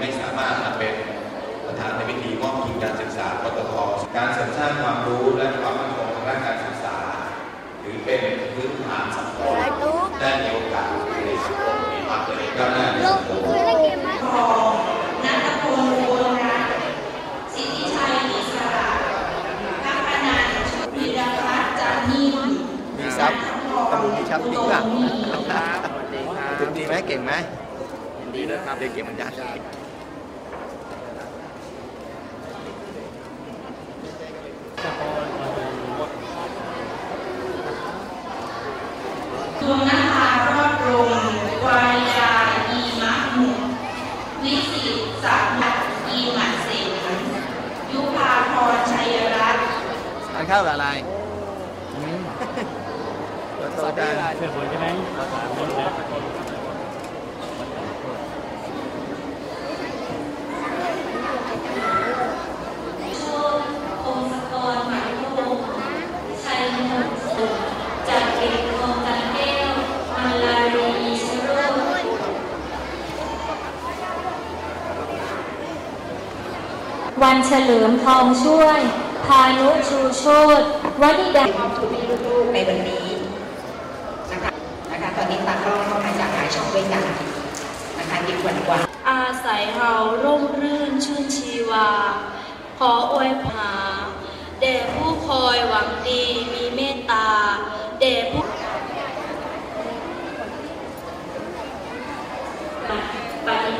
ไม่สามารถมาเป็นประธานในพิธีมอบทุนการศึกษาปตทการเสริมสร้างความรู้และความมั่นคงทางด้านการศึกษา หรือเป็นพื้นฐานสังคมได้มีโอกาสในสังคมมีความเจริญก้าวหน้าในสังคมนัทพลโบราณสิทธิชัยอิสระพัฒนันท์วีรพัฒน์จันนิ่มมีทรัพย์ตำรวจมีทรัพย์จริงป่ะครับสวัสดีครับถึงดีไหมเก่งไหม ยินดีด้วยครับเด็กเก่งเหมือนกันดวงนภารอดรงค์วาริยาอีมะหมุดวิสิตสักดิ์อีหมัดเสนยุพาพรชัยรัตน์ทานข้าวกับอะไรเปิดโต๊ะได้เสือผลใช่ไหม วันเฉลิมทองช่วย พานุชูโชตวันิดาขอบคุณลูกๆในวันนี้นะคะนะคะตอนนี้ตากล้องเข้มาจากหายช่องด้วยกันนะคะดีกว่ากว่าอาศัยเราร่มรื่นชื่นชีวา ขออวยพาแด่ผู้คอยหวังดีมีเมตตาแด่ผู้ปฏิ